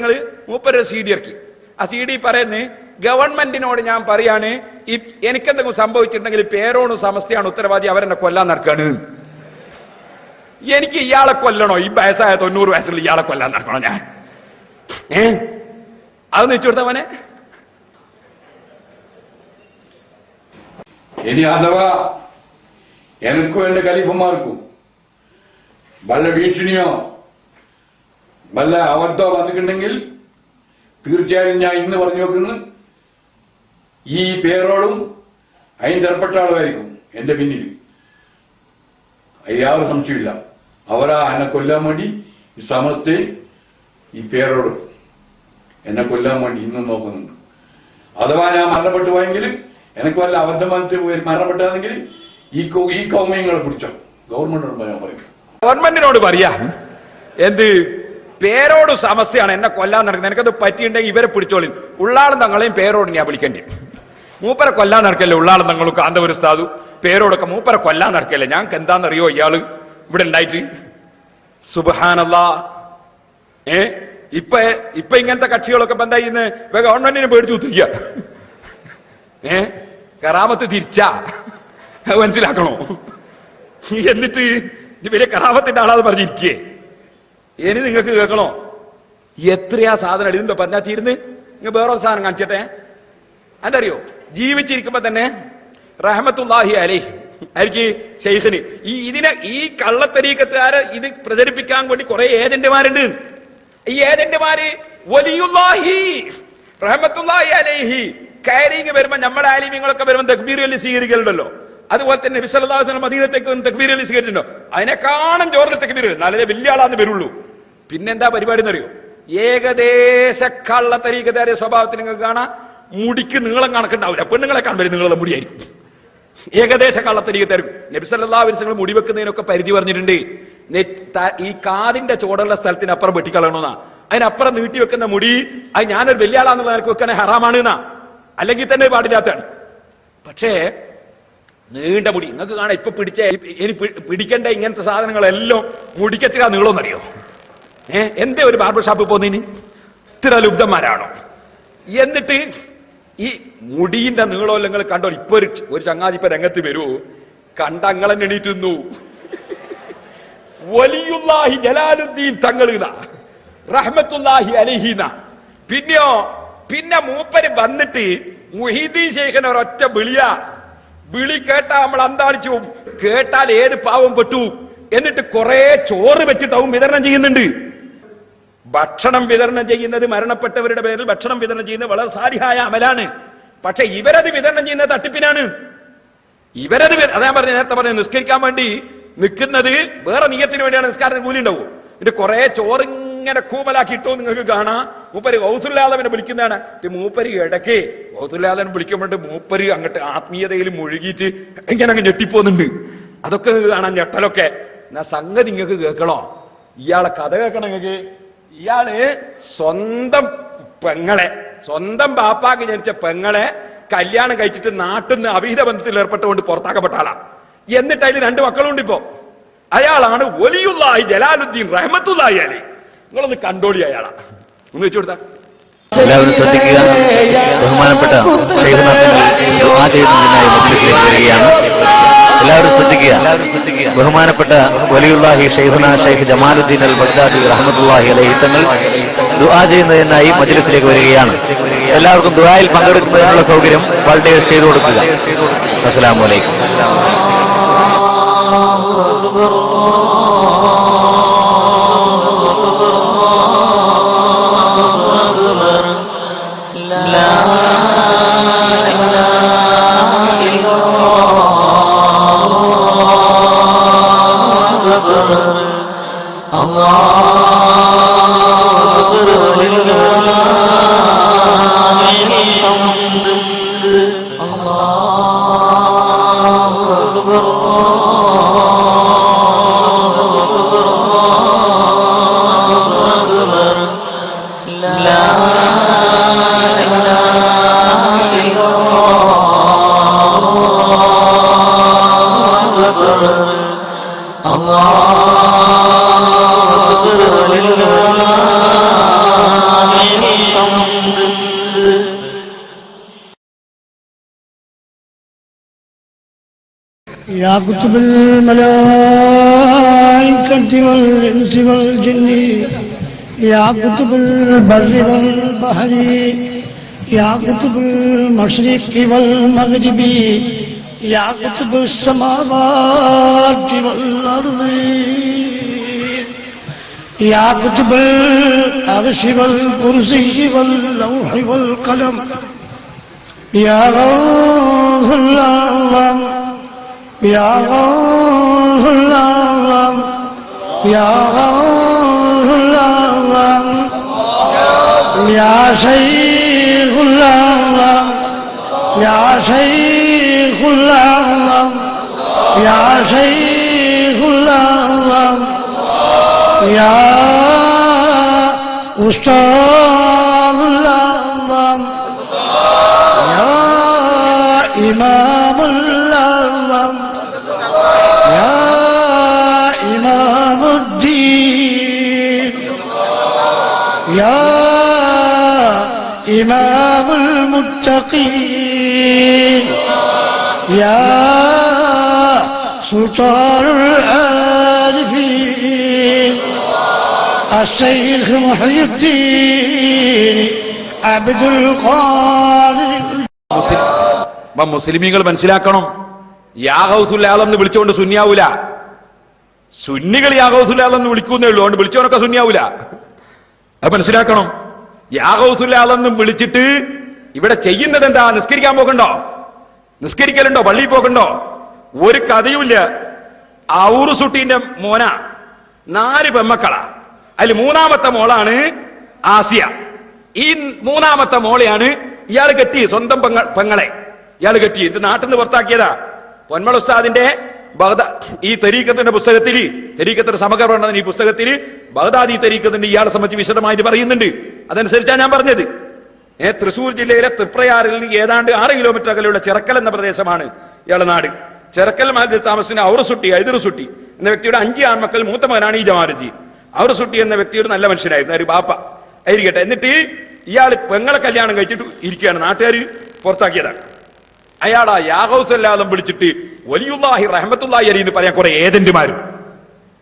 നിങ്ങൾ മൂപ്പര് C D ഇറക്കി. ആ സി ഡി പറയുന്നത് ഗവൺമെന്റിനോട് ഞാൻ പറയാണ് ഈ എനിക്കെന്തെങ്കിലും സംഭവിച്ചിട്ടുണ്ടെങ്കിൽ പേരോണു സമസ്തയാണ് ഉത്തരവാദി അവരെന്നെ കൊല്ലാൻ നടക്കാണ്. എനിക്ക് ഇയാളെ കൊല്ലണോ? ഈ വയസ്സായ തൊണ്ണൂറ് വയസ്സിൽ ഇയാളെ കൊല്ലാൻ നടക്കണോ ഞാൻ? ഏ? അത് നിച്ചുകൊടുത്തവനെ ഇനി അഥവാ എനിക്കും എന്റെ ഖലീഫന്മാർക്കും വല്ല ഭീഷണിയോ വല്ല അബദ്ധം വന്നിട്ടുണ്ടെങ്കിൽ തീർച്ചയായും ഞാൻ ഇന്ന് പറഞ്ഞു വെക്കുന്നു ഈ പേരോളും അതിന് ചെറുപ്പെട്ട ആളുമായിരിക്കും എന്റെ പിന്നിൽ. യാതൊരു സംശയമില്ല അവരാ എന്നെ കൊല്ലാൻ വേണ്ടി ഈ സമസ്ത ഈ പേരോട് എന്നെ കൊല്ലാൻ വേണ്ടി ഇന്നും നോക്കുന്നുണ്ട്. അഥവാ ഞാൻ മരണപ്പെട്ടു പോയെങ്കിൽ എനിക്ക് വല്ല അബദ്ധം വന്നിട്ട് ഈ ഈ കൗമയങ്ങളെ പിടിച്ചോ. ഗവൺമെന്റിനോട് ഞാൻ പറയും. ഗവൺമെന്റിനോട് പറയാ. എന്ത് പേരോട് സമസ്യയാണ് എന്നെ കൊല്ലാൻ നടക്കുന്നത്. എനിക്കത് പറ്റിയിട്ടുണ്ടെങ്കിൽ ഇവരെ പിടിച്ചോളി ഉള്ളാളും തങ്ങളെയും പേരോട് ഞാൻ വിളിക്കേണ്ടി. മൂപ്പരെ കൊല്ലാൻ നടക്കല്ലേ? ഉള്ളാളും തങ്ങളും കാന്തപുര സ്ഥാതു പേരോടൊക്കെ മൂപ്പരെ കൊല്ലാൻ നടക്കല്ലേ? ഞങ്ങൾക്ക് എന്താണെന്നറിയോ ഇയാൾ ഇവിടെ ഉണ്ടായിട്ട്? സുബഹാനല്ല. ഏ? ഇപ്പൊ ഇപ്പൊ ഇങ്ങനത്തെ കക്ഷികളൊക്കെ ഇപ്പൊ എന്താ ചെയ്യുന്നത് ഗവൺമെന്റിനെ പേടിച്ചു കുത്തിരിക്കുക ഏ? കറാമത്ത് തിരിച്ചാ. മനസ്സിലാക്കണോ? എന്നിട്ട് വലിയ കറാമത്തിന്റെ ആളാന്ന് പറഞ്ഞിരിക്കേ. ഇനി നിങ്ങൾക്ക് കേൾക്കണോ? എത്രയാ സാധനം എഴുതുന്നുണ്ടോ തീരുന്നു. നിങ്ങൾ വേറൊരു സാധനം കാണിച്ചട്ടെ. അതറിയോ ജീവിച്ചിരിക്കുമ്പോ തന്നെ റഹമത്തുല്ലാഹി അലൈഹി ആയിരിക്കും ശൈഖിന്. ഈ ഇതിനെ ഈ കള്ളത്തരീക്കത്തുകാരെ ഇത് പ്രചരിപ്പിക്കാൻ വേണ്ടി കുറെ ഏജന്റുമാരുണ്ട്. ഈ ഏജന്റുമാര് വലിയുല്ലാഹി റഹമത്തുല്ലാഹി അലൈഹി. കയറിങ് വരുമ്പോ നമ്മുടെ ആലിമ്യങ്ങളൊക്കെ വരുമ്പോ തക്ബീർ വലിയ സ്വീകരിക്കലുണ്ടല്ലോ. അതുപോലെ തന്നെ വിസലദാസനം മദീനത്തേക്ക് വന്ന് അലി സ്വീകരിച്ചിട്ടുണ്ടോ അതിനെക്കാളും ജോറിൽ തെക്ബീരൽ നല്ലത് വലിയ ആളാന്ന് വരുള്ളൂ. പിന്നെന്താ പരിപാടി എന്നറിയോ ഏകദേശ കള്ളത്തരീക്കതാരെ സ്വഭാവത്തിൽ നിങ്ങൾക്ക് കാണാം. മുടിക്ക് നീളം കണക്കുണ്ടാവില്ല. പെണ്ണുങ്ങളെ കാണുമ്പോൾ നിങ്ങളുടെ മുടിയായിരിക്കും. ഏകദേശ കള്ളത്തരീക്കത്തായിരിക്കും നബിസല്ലാ വിരസങ്ങൾ മുടി വെക്കുന്നതിനൊക്കെ പരിധി പറഞ്ഞിട്ടുണ്ട്. ഈ കാതിന്റെ ചുവടുള്ള സ്ഥലത്തിന് അപ്പുറം വെട്ടിക്കളയണമെന്നാ. അതിനപ്പുറം നീട്ടി വെക്കുന്ന മുടി അത് ഞാനൊരു വലിയ ആളാന്നുള്ള നിനക്ക് വെക്കണേ ഹറാമാണ് എന്നാ. അല്ലെങ്കിൽ തന്നെ പാടില്ലാത്തതാണ്. പക്ഷേ നീണ്ട മുടി. നിങ്ങൾക്ക് കാണാം ഇപ്പൊ പിടിച്ച ഇനി പിടിക്കേണ്ട ഇങ്ങനത്തെ സാധനങ്ങളെല്ലാം മുടിക്കെത്തിരാ നീളമെന്നറിയോ ഏ എന്തേ ഒരു ബാർബർ ഷാപ്പിൽ പോകുന്നതിന് ഇത്ര ലുബ്ധന്മാരാണോ? എന്നിട്ട് ഈ മുടിയിന്റെ നീളം നിങ്ങൾ കണ്ടോ? ഇപ്പൊ ഒരു ഒരു ചങ്ങാതി ഇപ്പൊ രംഗത്ത് വരൂ. കണ്ടങ്ങളെ എണീറ്റുന്നു വലിയുള്ളാഹി ജലാലുദ്ദീൻ തങ്ങൾ റഹ്മത്തുല്ലാഹി അലിഹീന പിന്നെയോ പിന്നെ മൂപ്പര് വന്നിട്ട് മുഹീദീൻ ശേഖൻ ഒരൊറ്റ വിളിയ. വിളി കേട്ടാ നമ്മൾ അന്താളിച്ചു. കേട്ടാൽ ഏത് പാവം പെട്ടു? എന്നിട്ട് കുറെ ചോറ് വെച്ചിട്ടാവും വിതരണം ചെയ്യുന്നുണ്ട്. ഭക്ഷണം വിതരണം ചെയ്യുന്നത് മരണപ്പെട്ടവരുടെ പേരിൽ ഭക്ഷണം വിതരണം ചെയ്യുന്നത് വളരെ സാരിഹായ അമലാണ്. പക്ഷെ ഇവരത് വിതരണം ചെയ്യുന്നത് തട്ടിപ്പിനാണ്. ഇവരത് അതാ പറഞ്ഞു നേരത്തെ പറഞ്ഞു നിസ്കരിക്കാൻ വേണ്ടി നിൽക്കുന്നത് വേറെ നീയത്തിന് വേണ്ടിയാണ് നിസ്കാരത്തിന് കൂലി ഉണ്ടാവും എന്നിട്ട് കുറെ ചോറിങ്ങനെ കൂമലാക്കി ഇട്ടോ നിങ്ങൾക്ക് കാണാം. മൂപ്പര് ഗൗസുല്ലാദവനെ വിളിക്കുന്നതാണ്. മൂപ്പര് ഇടയ്ക്ക് ഔസുല്ലാദവൻ വിളിക്കുമ്പോണ്ട് മൂപ്പര് അങ്ങോട്ട് ആത്മീയതയിൽ മുഴുകിയിട്ട് ഇങ്ങനെ അങ്ങ് ഞെട്ടിപ്പോന്നുണ്ട്. അതൊക്കെ കാണാം ഞെട്ടലൊക്കെ. എന്നാ സംഗതി നിങ്ങൾക്ക് കേൾക്കണോ? ഇയാളെ കഥ കേൾക്കണം നിങ്ങൾക്ക്? ഇയാൾ സ്വന്തം പെങ്ങളെ സ്വന്തം ബാപ്പാക്ക് ജനിച്ച പെങ്ങളെ കല്യാണം കഴിച്ചിട്ട് നാട്ടിൽ നിന്ന് അവിഹിത ബന്ധത്തിൽ ഏർപ്പെട്ടുകൊണ്ട് പുറത്താക്കപ്പെട്ട ആളാ. എന്നിട്ട് അതിൽ രണ്ട് മക്കളുണ്ട് ഇപ്പോ. അയാളാണ് ഒലിയുള്ളായി ജലാലുദ്ദീൻ റഹ്മത്തുള്ള അലി നിങ്ങളൊന്ന് കണ്ടോളി അയാളാ. ഒന്ന് വെച്ചു കൊടുത്താ. എല്ലാവരും ശ്രദ്ധിക്കുക. ബഹുമാനപ്പെട്ട വരികയാണ്. എല്ലാവരും ശ്രദ്ധിക്കുക. ബഹുമാനപ്പെട്ട വലിയുള്ളാഹി ഷെയ്ഖുന ഷെയ്ഖ് ജമാലുദ്ദീൻ അൽ ബഗ്ദാദി റഹമത്തുല്ലാഹി അലൈഹി തങ്ങൾ ദുആ ചെയ്യുന്നതിനായി മജ്ലിസിലേക്ക് വരികയാണ്. എല്ലാവർക്കും ദുആയിൽ പങ്കെടുക്കുന്നതിനുള്ള സൗകര്യം വളണ്ടിയേഴ്സ് ചെയ്തു കൊടുക്കുക. അസ്സലാമു يا كتب الملائكة والإنس والجن يا كتب البر والبحر يا كتب المشرق والمغرب يا كتب السماوات والأرض يا كتب العرش والكرسي واللوح والقلم يا غوث الأعظم. يا غوث الأعظم يا غوث الأعظم يا شيخ الأعظم يا شيخ الأعظم يا شيخ الأعظم يا أستاذ الأعظم يا إمام الأعظم يا إمام الدين يا إمام المتقين يا سلطان العارفين الشيخ محي الدين عبد القادر. അപ്പൊ മുസ്ലിമീങ്ങൾ മനസ്സിലാക്കണം. യാഹൗസുല്ലാളം എന്ന് വിളിച്ചുകൊണ്ട് സുന്യാവൂല സുന്നികൾ യാഹൗസുല്ലാളം എന്ന് വിളിക്കുന്നേ ഉള്ളൂ. അതുകൊണ്ട് വിളിച്ചവനൊക്കെ സുന്യാവൂല അത് മനസ്സിലാക്കണം. യാഹൗസുല്ലാളം എന്ന് വിളിച്ചിട്ട് ഇവിടെ ചെയ്യുന്നത് എന്താ? നിസ്കരിക്കാൻ പോകണ്ടോ? നിസ്കരിക്കലുണ്ടോ? പള്ളിയിൽ പോകണ്ടോ? ഒരു കഥയുമില്ല. ഔറുസുട്ടീന്റെ മോന. നാല് പെമ്മക്കളാ. അതിൽ മൂന്നാമത്തെ മോളാണ് ആസിയ. ഈ മൂന്നാമത്തെ മോളെയാണ് ഇയാൾ കെട്ടി സ്വന്തം പെങ്ങളെ. ഇയാൾ കെട്ടി. ഇത് നാട്ടിൽ നിന്ന് പുറത്താക്കിയതാ. പൊന്മൾ ഉസ്താദിന്റെ ബഗ്ദാ ഈ തെരീക്കത്തിന്റെ പുസ്തകത്തിൽ തെരീക്കത്തിന്റെ സമഗ്രമാണ് ഈ പുസ്തകത്തിൽ ബഗ്ദാദി തെരീക്കത്തിന്റെ ഇയാളെ സംബന്ധിച്ച് വിശദമായിട്ട് പറയുന്നുണ്ട്. അതനുസരിച്ചാണ് ഞാൻ പറഞ്ഞത്. ഏ തൃശൂർ ജില്ലയിലെ തൃപ്രയാറിൽ ഏതാണ്ട് ആറ് കിലോമീറ്റർ അകലെയുള്ള ചിറക്കൽ എന്ന പ്രദേശമാണ് ഇയാളെ നാട്. ചിറക്കൽ അവർ സുട്ടി ഔറസുട്ടി ഐദറുസുട്ടി എന്ന വ്യക്തിയുടെ അഞ്ച് ആൺമക്കൾ മൂത്ത മകനാണ് ഈ ജമാരജി ഔറസുട്ടി എന്ന വ്യക്തി ഒരു നല്ല മനുഷ്യനായിരുന്നു ഒരു ബാപ്പ. ആയിരിക്കട്ടെ. എന്നിട്ട് ഇയാൾ പെങ്ങളെ കല്യാണം കഴിച്ചിട്ട് ഇരിക്കുകയാണ് നാട്ടുകാർ പുറത്താക്കിയതാണ്. അയാൾ ആ യാഹൗസല്ലാദം വിളിച്ചിട്ട് വലിയുല്ലാഹി റഹമത്തുല്ലാഹി അലി എന്ന് പറയാൻ കുറെ ഏജന്റുമാരും.